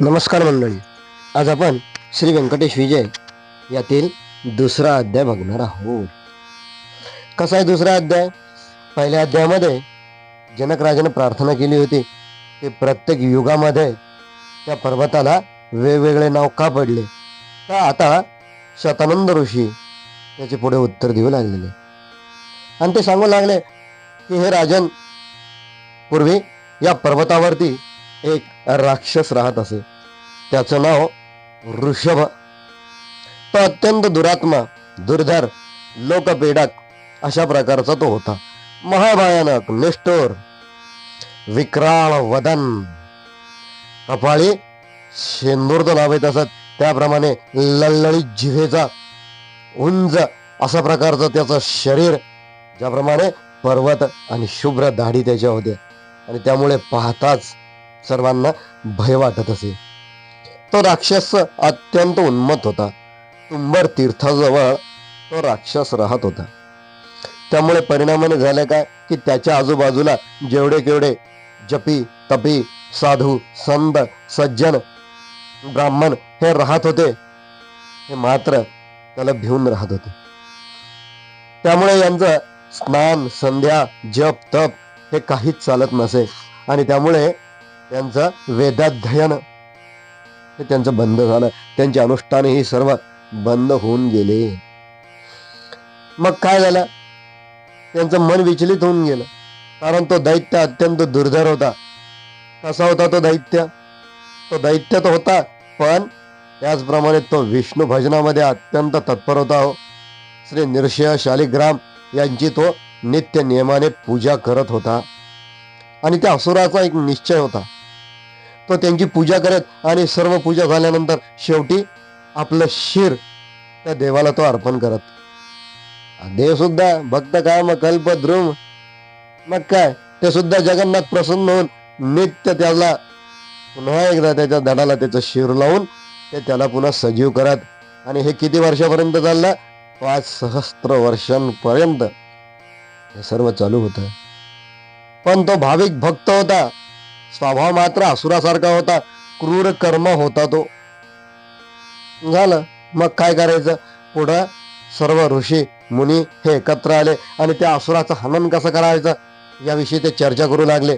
नमस्कार मंडळी. आज आपण श्री व्यंकटेश विजय यातील दुसरा अध्याय बघणार आहोत. कसा आहे दुसरा अध्याय? पहिल्या अध्यायामध्ये जनकराजाने प्रार्थना केली होती की प्रत्येक युगामध्ये त्या पर्वताला वेगवेगळे नाव का पडले? तर आता शतानंद ऋषी त्याचे पुढे उत्तर देऊ लागलेले. आणि ते सांगू लागले की हे राजन पूर्वी या पर्वतावरती एक राक्षस राहत असे. त्याचं नाव ऋषभ. तो अत्यंत दुरात्मा दुर्धर लोकपीडक अशा प्रकारचा तो होता. महाभयानक निष्ठोर विक्राळ वदन. कपाळी शेंदूर तो नाव येत असत त्याप्रमाणे लळलळीत जिभेचा उंच अशा प्रकारचं त्याचं शरीर ज्याप्रमाणे पर्वत आणि शुभ्र दाढी त्याच्या होत्या. आणि त्यामुळे पाहताच सर्वांना भय वाटत असे. तो राक्षस अत्यंत उन्मत होता. तुंबर तीर्थाजवळ तो राक्षस राहत होता. त्यामुळे परिणामाने झाले काय की त्याच्या आजूबाजूला जेवढे केवढे जपी तपी साधू संत सज्जन ब्राह्मण हे राहत होते हे मात्र त्याला भिवून राहत होते. त्यामुळे यांचं स्नान संध्या जप तप हे काहीच चालत नसे आणि त्यामुळे त्यांचं वेदाध्ययन हे त्यांचं बंद झालं. त्यांचे अनुष्ठान ही सर्व बंद होऊन गेले. मग काय झालं? त्यांचं मन विचलित होऊन गेलं. कारण तो दैत्य अत्यंत दुर्धर होता. कसा होता तो दैत्य? तो दैत्य तो होता पण त्याचप्रमाणे तो विष्णू भजनामध्ये अत्यंत तत्पर होता हो. श्री नृसिंह शालिग्राम यांची तो नित्य नियमाने पूजा करत होता. आणि त्या असुराचा एक निश्चय होता. तो त्यांची पूजा करत आणि सर्व पूजा झाल्यानंतर शेवटी आपलं शिर त्या देवाला तो अर्पण करत. देव सुद्धा भक्त काय मग कल्प ध्रुव मग काय? ते सुद्धा जगन्नाथ प्रसन्न होऊन नित्य त्याला पुन्हा एकदा त्याच्या दडाला त्याचं शिर लावून ते त्याला पुन्हा सजीव करत. आणि हे किती वर्षापर्यंत चाललं? पाच सहस्त्र वर्षांपर्यंत. हे सर्व चालू होतं. पण तो भाविक भक्त होता. स्वभाव मात्र असुरासारखा होता. क्रूर कर्म होता तो. झालं. मग काय करायचं? पुढं सर्व ऋषी मुनी हे एकत्र आले आणि त्या असुराचं हनन कसं करायचं? याविषयी ते चर्चा करू लागले.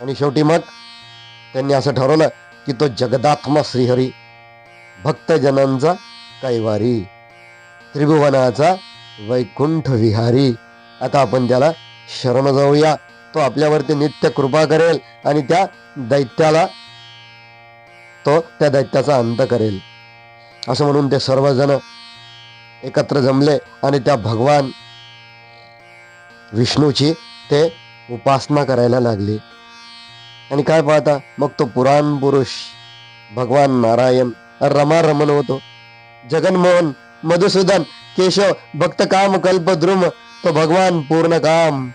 आणि शेवटी मग त्यांनी असं ठरवलं की तो जगदात्मा श्रीहरी भक्तजनांचा कैवारी त्रिभुवनाचा वैकुंठ विहारी. आता आपण त्याला शरण जाऊया. तो आपल्यावरती नित्य कृपा करेल आणि त्या दैत्याला तो त्या दैत्याचा अंत करेल. असं म्हणून ते सर्वजण एकत्र जमले आणि त्या भगवान विष्णूची ते उपासना करायला लागली. आणि काय पाहता मग तो पुराण पुरुष भगवान नारायण रमा रमण होतो. जगनमोहन मधुसूदन केशव भक्त काम कल्प द्रुम तो भगवान पूर्ण काम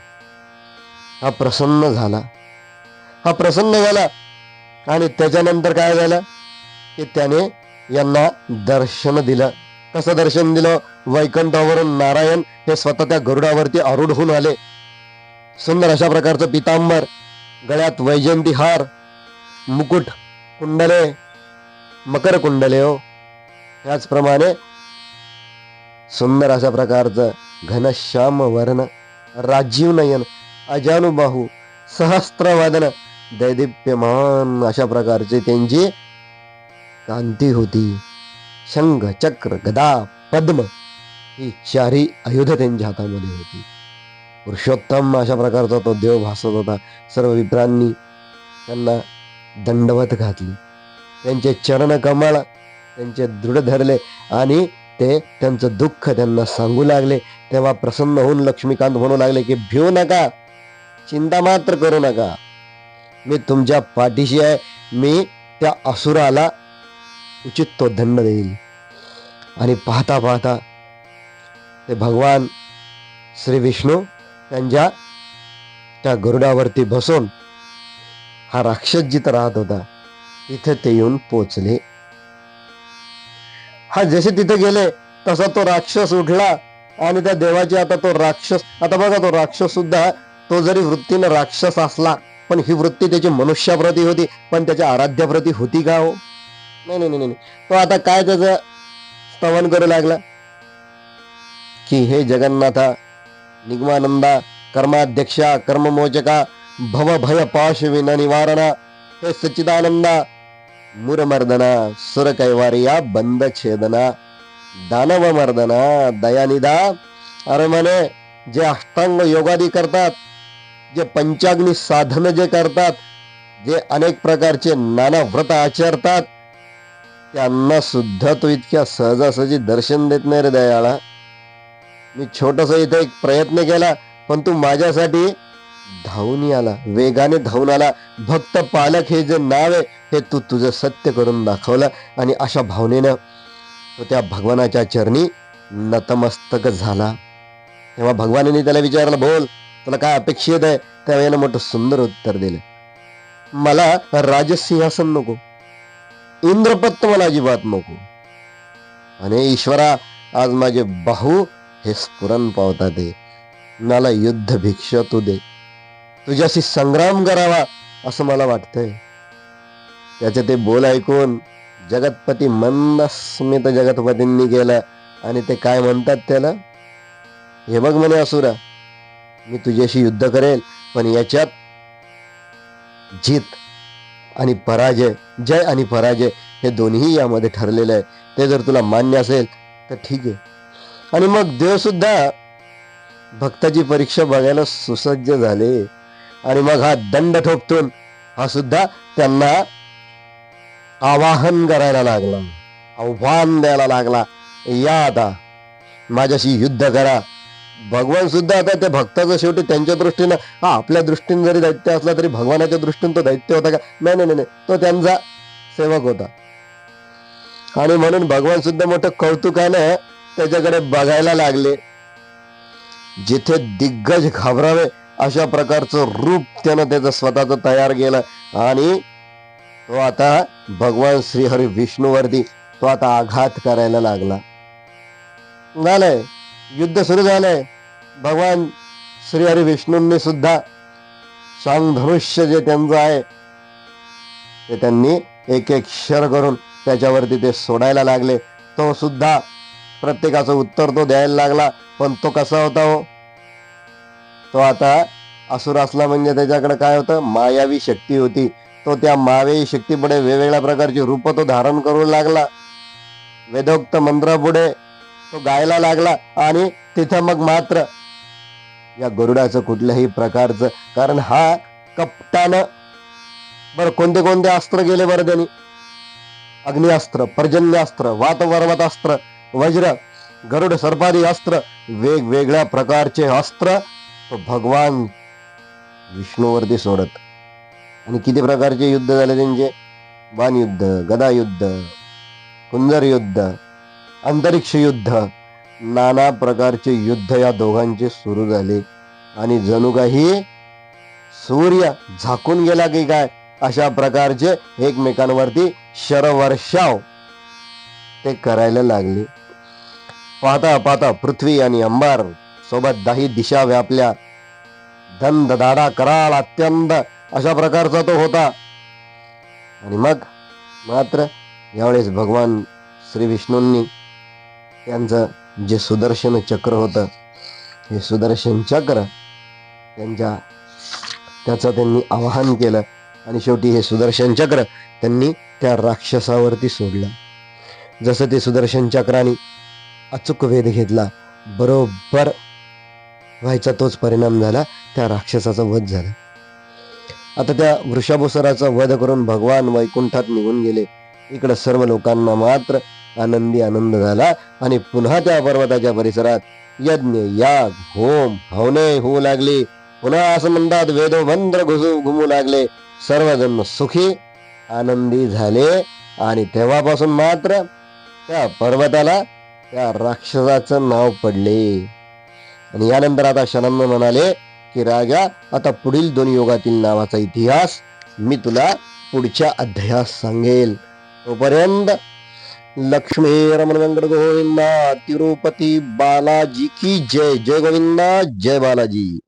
हा प्रसन्न झाला. हा प्रसन्न झाला आणि त्याच्यानंतर काय झालं? की त्याने यांना दर्शन दिलं. कसं दर्शन दिलं? वैकुंठावरून नारायण हे स्वतः त्या गरुडावरती आरूढ होऊन आले. सुंदर अशा प्रकारचं पितांबर गळ्यात वैजयंती हार मुकुट कुंडले मकर कुंडले हो. याचप्रमाणे सुंदर अशा प्रकारचं घनश्याम वर्ण राजीव नयन अजानुबाहू सहस्त्रवदन दैदिप्यमान अशा प्रकारचे त्यांची कांती होती. शंख चक्र गदा पद्म ही चारी आयुध त्यांच्या हातामध्ये होती. पुरुषोत्तम अशा प्रकारचा तो देव भासत होता. सर्व विप्रांनी त्यांना दंडवत घातली. त्यांचे चरण कमळ त्यांचे दृढ धरले आणि ते त्यांचं दुःख त्यांना सांगू लागले. तेव्हा प्रसन्न होऊन लक्ष्मीकांत म्हणू लागले की भिवू नका. चिंता मात्र करू नका. मी तुमच्या पाठीशी आहे. मी त्या असुराला उचित तो दंड देईल. आणि पाहता पाहता ते भगवान श्री विष्णू त्यांच्या त्या गरुडावरती बसून हा राक्षस जिथं राहत होता तिथे ते येऊन पोचले. हा जसे तिथे गेले तसा तो राक्षस उठला आणि त्या देवाची आता तो राक्षस आता बघा तो राक्षस सुद्धा तो जरी वृत्तीनं राक्षस असला पण ही वृत्ती त्याची मनुष्याप्रती होती पण त्याच्या आराध्याप्रती होती का हो नाही नाही नाही नाही. तो आता काय त्याचं स्तवन करू लागला की हे जगन्नाथा निगमानंदा कर्माध्यक्षा कर्ममोचका भव भय पाश निवारणा हे सच्चिदानंदा मुरमर्दना सुर कैवारिया बंद छेदना दानव मर्दना दयानिदा अरे म्हणे जे अष्टांग योगादी करतात जे पंचाग्नी साधन जे करतात जे अनेक प्रकारचे नाना व्रत आचरतात त्यांना सुद्धा तो इतक्या सहजासहजी दर्शन देत नाही रे दयाळा. मी छोटस इथे एक प्रयत्न केला पण तू माझ्यासाठी धावून आला वेगाने धावून आला. भक्त पालक हे जे नाव आहे हे तू तुझं सत्य करून दाखवलं आणि अशा भावनेनं तो त्या भगवानाच्या चरणी नतमस्तक झाला. तेव्हा भगवानाने त्याला विचारलं बोल तुला काय अपेक्षित आहे? त्यावेळेला मोठं सुंदर उत्तर दिलं. मला राजसिंहासन नको. इंद्रपत्त मला अजिबात नको. आणि ईश्वरा आज माझे बाहू हे स्फुरण पावतात दे. मला युद्ध भिक्षा तू दे. तुझ्याशी संग्राम करावा असं मला वाटतंय. त्याचे ते बोल ऐकून जगतपती मंद स्मित जगतपतींनी केलं. आणि ते काय म्हणतात त्याला? हे बघ म्हणे असुरा मी तुझ्याशी युद्ध करेल पण याच्यात जीत आणि पराजय जय आणि पराजय हे दोन्ही यामध्ये ठरलेलं आहे. ते जर तुला मान्य असेल तर ठीक आहे. आणि मग देव सुद्धा भक्ताची परीक्षा बघायला सुसज्ज झाले. आणि मग हा दंड ठोकतून हा सुद्धा त्यांना आवाहन करायला लागला. आव्हान द्यायला लागला. या आता माझ्याशी युद्ध करा. भगवान सुद्धा आता त्या भक्ताचं शेवटी त्यांच्या दृष्टीनं हा आपल्या दृष्टीने जरी दैत्य असला तरी भगवानाच्या दृष्टीने तो दैत्य होता का? नाही नाही नाही नाही. तो त्यांचा सेवक होता. आणि म्हणून भगवान सुद्धा मोठं कौतुकानं त्याच्याकडे बघायला लागले. जिथे दिग्गज घाबरावे अशा प्रकारचं रूप त्यानं त्याचं स्वतःच तयार केलं. आणि तो आता भगवान श्रीहरी विष्णूवरती तो आता आघात करायला लागला. झालंय. युद्ध सुरू झालंय. भगवान श्री हरी विष्णूंनी सुद्धा सांगधनुष्य जे त्यांचं आहे ते त्यांनी एक एक क्षर करून त्याच्यावरती ते सोडायला लागले. तो सुद्धा प्रत्येकाचं उत्तर तो द्यायला लागला पण तो कसा होता हो? तो आता असुर असला म्हणजे त्याच्याकडे काय होतं? मायावी शक्ती होती. तो त्या मायावी शक्तीपुढे वेगवेगळ्या प्रकारची रूप तो धारण करू लागला. वेदोक्त मंत्रापुढे तो गायला लागला आणि तिथं मग मात्र या गरुडाचं कुठल्याही प्रकारचं कारण हा कपटानं बरं कोणते कोणते अस्त्र गेले बरं त्यांनी? अग्निअस्त्र पर्जन्यास्त्र वातवर्वतास्त्र वज्र गरुड सर्पादी अस्त्र वेगवेगळ्या प्रकारचे अस्त्र तो भगवान विष्णूवरती सोडत. आणि किती प्रकारचे युद्ध झाले त्यांचे? बाणयुद्ध युद्ध गदा युद्ध कुंजर युद्ध अंतरिक्ष युद्ध नाना प्रकारचे युद्ध या दोघांचे सुरू झाले. आणि जणू काही सूर्य झाकून गेला की काय? अशा प्रकारचे एकमेकांवरती शरवर्षाव ते करायला लागले. पाहता पाहता पृथ्वी आणि अंबार सोबत दाही दिशा व्यापल्या. दंद दाडा कराळ अत्यंत. अशा प्रकारचा तो होता. आणि मग मात्र यावेळेस भगवान श्री विष्णूंनी त्यांचं जे सुदर्शन चक्र होतं हे सुदर्शन चक्र त्यांच्या त्याचं त्यांनी आवाहन केलं आणि शेवटी हे सुदर्शन चक्र त्यांनी त्या राक्षसावरती सोडलं. जसं ते सुदर्शन चक्राने अचूक वेध घेतला बरोबर व्हायचा तोच परिणाम झाला त्या राक्षसाचा वध झाला. आता त्या वृषभोसराचा वध करून भगवान वैकुंठात निघून गेले. इकडं सर्व लोकांना मात्र आनंदी आनंद झाला आणि पुन्हा त्या पर्वताच्या परिसरात यज्ञ याग होम हवने होऊ लागले. पुन्हा असं म्हणतात वेदोबंद्र घुसू घुमू लागले. सर्वजण सुखी आनंदी झाले. आणि तेव्हापासून मात्र त्या पर्वताला त्या राक्षसाचं नाव पडले. आणि यानंतर आता शनम्य म्हणाले की राजा आता पुढील दोन युगातील नावाचा इतिहास मी तुला पुढच्या अध्यायास सांगेल. तोपर्यंत लक्ष्मी रमण वेंकट गोविंदा तिरुपती बालाजी की जय जय गोविंदा जय बालाजी।